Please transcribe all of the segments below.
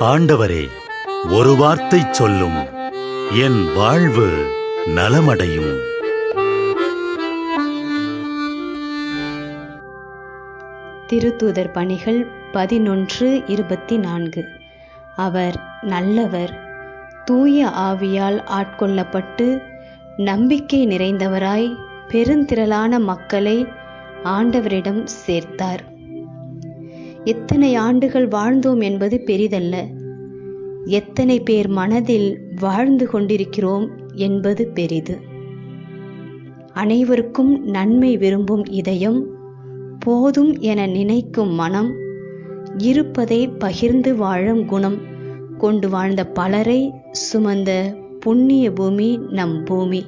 ஆண்டவரே ஒரு வார்த்தை சொல்லும். என் வாழ்வு நலமடையும். திருத்தூதர் பணிகள் பதினொன்று இருபத்தி நான்கு அவர் நல்லவர் தூய ஆவியால் ஆட்கொள்ளப்பட்டு நம்பிக்கை நிறைந்தவராய் பெருந்திரளான மக்களை ஆண்டவரிடம் சேர்த்தார். எத்தனை ஆண்டுகள் வாழ்ந்தோம் என்பது பெரிதல்ல. எத்தனை பேர் மனதில் வாழ்ந்து கொண்டிருக்கிறோம் என்பது பெரிது. அனைவருக்கும் நன்மை விரும்பும் இதயம் போதும் என நினைக்கும் மனம் இருப்பதை பகிர்ந்து வாழும் குணம் கொண்டு வாழ்ந்த பலரை சுமந்த புண்ணிய பூமி நம் பூமி.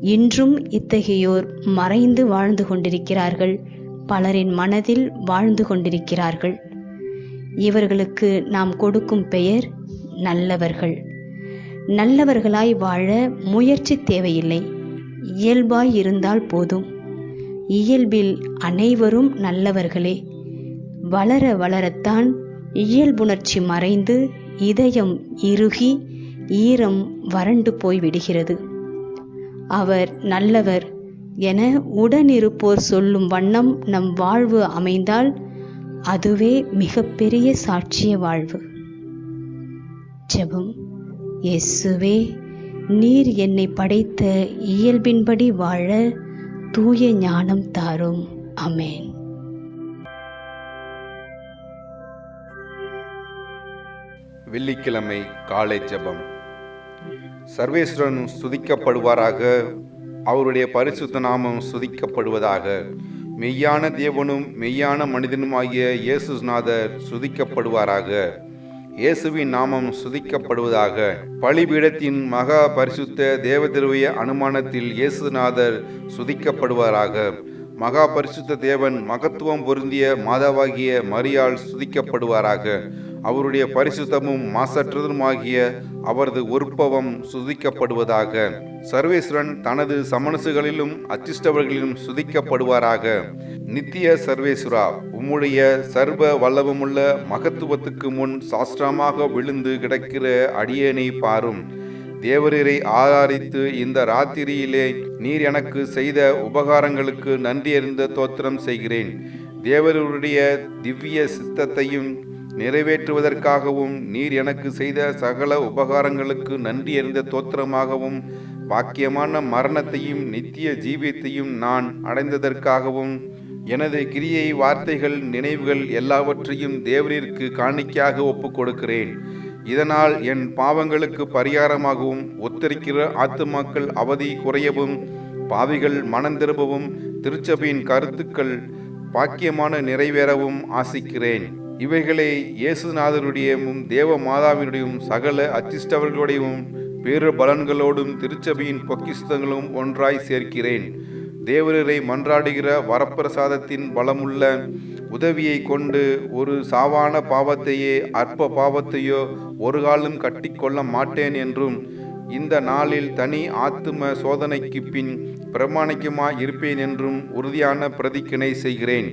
இன்றும் இத்தகையோர் மறைந்து வாழ்ந்து கொண்டிருக்கிறார்கள் பலரின் மனதில் வாழ்ந்து கொண்டிருக்கிறார்கள். இவர்களுக்கு நாம் கொடுக்கும் பெயர் நல்லவர்கள். நல்லவர்களாய் வாழ முயற்சி தேவையில்லை. இயல்பாய் இருந்தால் போதும். இயல்பில் அனைவரும் நல்லவர்களே. வளர வளரத்தான் இயல்புணர்ச்சி மறைந்து இதயம் இறுகி ஈரம் வறண்டு போய்விடுகிறது. அவர் நல்லவர் என உடனிருப்போர் சொல்லும் வண்ணம் நம் வாழ்வு அமைந்தால் அதுவே மிகப்பெரிய சாட்சிய வாழ்வு. ஜெபம். இயேசுவே நீர் என்னை படைத்த இயல்பின்படி வாழ தூய ஞானம் தாரும். அமேன் வெள்ளிக்கிழமை காலை ஜெபம். சர்வேஸ்வரன் சுதிக்கப்படுவாராக அவருடைய பரிசுத்த நாமம் சுதிக்கப்படுவதாக மெய்யான தேவனும் மெய்யான மனிதனுமாகிய இயேசுநாதர் சுதிக்கப்படுவாராக. இயேசுவின் நாமம் சுதிக்கப்படுவதாக. பலிபீடத்தின் மகா பரிசுத்த தேவதிருவிய அனுமானத்தில் இயேசுநாதர் சுதிக்கப்படுவாராக. மகா பரிசுத்த தேவன் மகத்துவம் பொருந்திய மாதாவாகிய மரியால் சுதிக்கப்படுவாராக. அவருடைய பரிசுத்தமும் மாசற்றதுமாகிய அவரது உற்பவம் சுதிக்கப்படுவதாக. சர்வேஸ்வரன் தனது சமனசுகளிலும் அச்சிஷ்டவர்களிலும் சுதிக்கப்படுவாராக. நித்திய சர்வேஸ்வரா உம்முடைய சர்வ வல்லவமுள்ள மகத்துவத்துக்கு முன் சாஸ்திரமாக விழுந்து கிடக்கிற அடியேனை பாரும். தேவரீரை ஆராதித்து இந்த ராத்திரியிலே நீர் எனக்கு செய்த உபகாரங்களுக்கு நன்றியறிந்த தோத்திரம் செய்கிறேன். தேவருடைய திவ்ய சித்தத்தையும் நிறைவேற்றுவதற்காகவும் நீர் எனக்கு செய்த சகல உபகாரங்களுக்கு நன்றி அறிந்த தோத்திரமாகவும் பாக்கியமான மரணத்தையும் நித்திய ஜீவியத்தையும் நான் அடைந்ததற்காகவும் எனது கிரியை வார்த்தைகள் நினைவுகள் எல்லாவற்றையும் தேவரிற்கு காணிக்கையாக ஒப்புக் கொடுக்கிறேன் இதனால் என் பாவங்களுக்கு பரிகாரமாகவும் ஒத்திருக்கிற ஆத்துமாக்கள் அவதி குறையவும் பாவிகள் மனந்திரும்பவும் திருச்சபையின் கருத்துக்கள் பாக்கியமான நிறைவேறவும் ஆசிக்கிறேன். இவைகளை இயேசுநாதருடையவும் தேவ மாதாவினுடையும் சகல அச்சிஷ்டவர்களுடையும் பேரு பலன்களோடும் திருச்சபையின் பொக்கிஸ்தங்களும் ஒன்றாய் சேர்க்கிறேன். தேவரரை மன்றாடுகிற வரப்பிரசாதத்தின் பலமுள்ள உதவியை கொண்டு ஒரு சாவான பாவத்தையே அற்ப பாவத்தையோ ஒரு காலம் கட்டிக்கொள்ள மாட்டேன் என்றும் இந்த நாளில் தனி ஆத்தும சோதனைக்கு பின் பிரமாணிக்கமாய் இருப்பேன் என்றும் உறுதியான பிரதிக்கிணை செய்கிறேன்.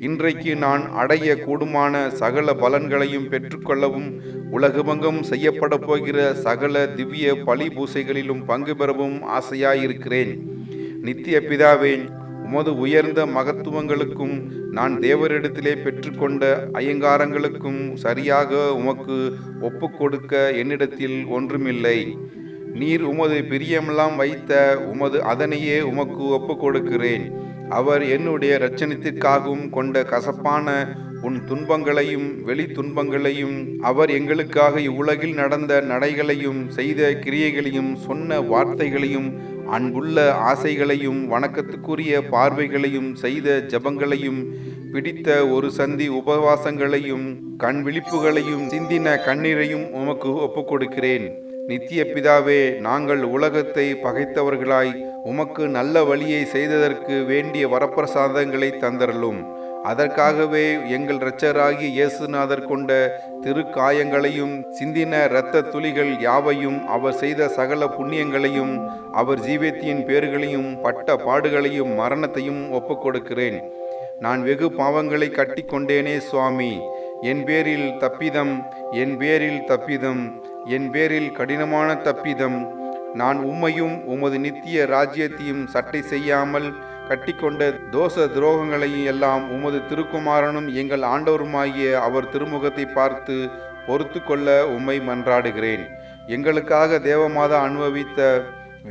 இன்றைக்கு நான் அடைய கூடுமான சகல பலன்களையும் பெற்றுக்கொள்ளவும் உலகபங்கம் செய்யப்பட போகிற சகல திவ்ய பலி பூசைகளிலும் பங்கு பெறவும் ஆசையாயிருக்கிறேன். நித்திய பிதாவே உமது உயர்ந்த மகத்துவங்களுக்கும் நான் தேவரிடத்திலே பெற்றுக்கொண்ட அயங்காரங்களுக்கும் சரியாக உமக்கு ஒப்பு கொடுக்க என்னிடத்தில் ஒன்றுமில்லை. நீர் உமது பிரியமெல்லாம் வைத்த உமது அதனையே உமக்கு ஒப்பு கொடுக்கிறேன் அவர் என்னுடைய இரட்சணத்திற்காகவும் கொண்ட கசப்பான உன் துன்பங்களையும் வெளி துன்பங்களையும் அவர் எங்களுக்காக இவ்வுலகில் நடந்த நடைகளையும் செய்த கிரியைகளையும் சொன்ன வார்த்தைகளையும் அன்புள்ள ஆசைகளையும் வணக்கத்துக்குரிய பார்வைகளையும் செய்த ஜபங்களையும் பிடித்த ஒரு சந்தி உபவாசங்களையும் கண் விழிப்புகளையும் சிந்தின கண்ணீரையும் உமக்கு ஒப்புக்கொடுக்கிறேன். நித்திய பிதாவே நாங்கள் உலகத்தை பகைத்தவர்களாய் உமக்கு நல்ல வழியை செய்ததற்கு வேண்டிய வரப்பிரசாதங்களை தந்தரலும் அதற்காகவே எங்கள் இரட்சராகிய இயேசுநாதர் கொண்ட திருக்காயங்களையும் சிந்தின இரத்த துளிகள் யாவையும் அவர் செய்த சகல புண்ணியங்களையும் அவர் ஜீவியத்தின் பேறுகளையும் பட்ட பாடுகளையும் மரணத்தையும் ஒப்புக்கொடுக்கிறேன். நான் வெகு பாவங்களை கட்டி கொண்டேனே சுவாமி. என் பேரில் தப்பிதம் என் பேரில் தப்பிதம் என் பேரில் கடினமான தப்பிதம். நான் உம்மையும் உமது நித்திய ராஜ்யத்தையும் சட்டை செய்யாமல் கட்டிக்கொண்ட தோஷ துரோகங்களையும் எல்லாம் உமது திருக்குமாரனும் எங்கள் ஆண்டவருமாகிய அவர் திருமுகத்தை பார்த்து பொறுத்து கொள்ள உம்மை மன்றாடுகிறேன். எங்களுக்காக தேவமாதா அனுபவித்த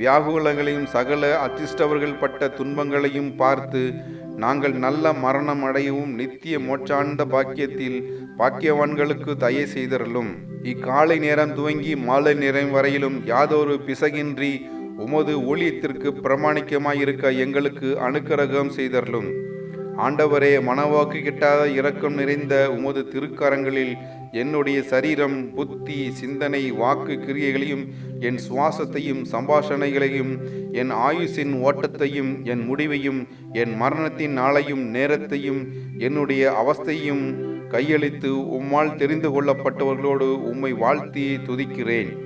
வியாகுலங்களையும் சகல அச்சிஷ்டவர்கள் பட்ட துன்பங்களையும் பார்த்து நாங்கள் நல்ல மரணம் அடையவும் நித்திய மோட்சாண்ட பாக்கியத்தில் பாக்கியவான்களுக்கு தயை செய்தருளும். இக்காலை நேரம் துவங்கி மாலை நேரம் வரையிலும் யாதொரு பிசகின்றி உமது ஊழியத்திற்கு பிரமாணிக்கமாயிருக்க எங்களுக்கு அனுக்கிரகம் செய்தருளும். ஆண்டவரே மனவாக்கு கிட்டாத இரக்கம் நிறைந்த உமது திருக்கரங்களில் என்னுடைய சரீரம் புத்தி சிந்தனை வாக்கு கிரியைகளையும் என் சுவாசத்தையும் சம்பாஷணைகளையும் என் ஆயுசின் ஓட்டத்தையும் என் முடிவையும் என் மரணத்தின் நாளையும் நேரத்தையும் என்னுடைய அவஸ்தையும் கையளித்து உம்மால் தெரிந்து கொள்ளப்பட்டவர்களோடு உம்மை வாழ்த்தி துதிக்கிறேன்.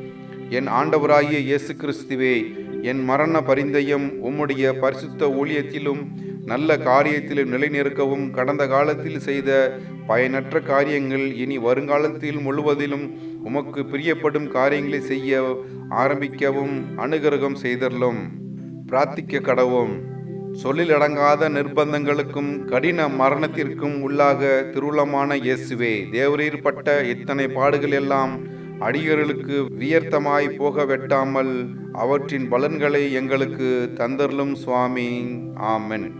என் ஆண்டவராகிய இயேசு கிறிஸ்துவே என் மரண பரிந்தயம் உம்முடைய பரிசுத்த ஊழியத்திலும் நல்ல காரியத்திலும் நிலைநிற்கவும் கடந்த காலத்தில் செய்த பயனற்ற காரியங்கள் இனி வருங்காலத்தில் முழுவதிலும் உமக்கு பிரியப்படும் காரியங்களை செய்ய ஆரம்பிக்கவும் அனுகிரகம் செய்தரலும். பிரார்த்திக்க கடவும். சொல்லிலடங்காத நிர்பந்தங்களுக்கும் கடின மரணத்திற்கும் உள்ளாக திருளமான இயேசுவே தேவரீர்பட்ட இத்தனை பாடுகள் எல்லாம் அடியர்களுக்கு வியர்த்தமாய் போக வெட்டாமல் அவற்றின் பலன்களை எங்களுக்கு தந்தருளும் சுவாமி. ஆமென்.